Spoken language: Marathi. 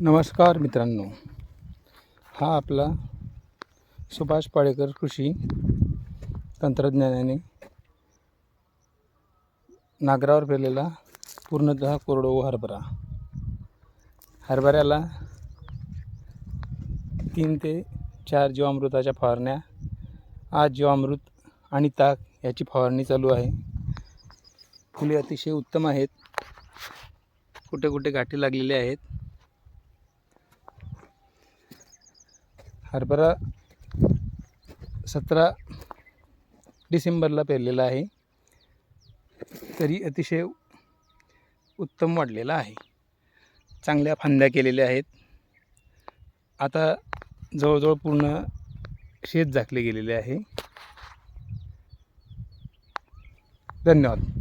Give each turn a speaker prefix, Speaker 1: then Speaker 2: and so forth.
Speaker 1: नमस्कार मित्रांनो. हा आपला सुभाष पाडेकर कृषी तंत्रज्ञानाने नागरावर पेरलेला पूर्णतः कोरडवाहू हरभरा. हरभऱ्याला तीन ते चार जीवामृताच्या फवारण्या आज जीवामृत आणि ताक याची फवारणी चालू आहे. फुले अतिशय उत्तम आहेत. कुठे कुठे गाठी लागलेले आहेत. हरभरा सतरा डिसेंबरला पेरलेला आहे. तरी अतिशय उत्तम वाढलेला आहे. चांगल्या फांद्या केलेल्या आहेत. आता जवळजवळ पूर्ण शेत झाकले गेलेले आहे. धन्यवाद.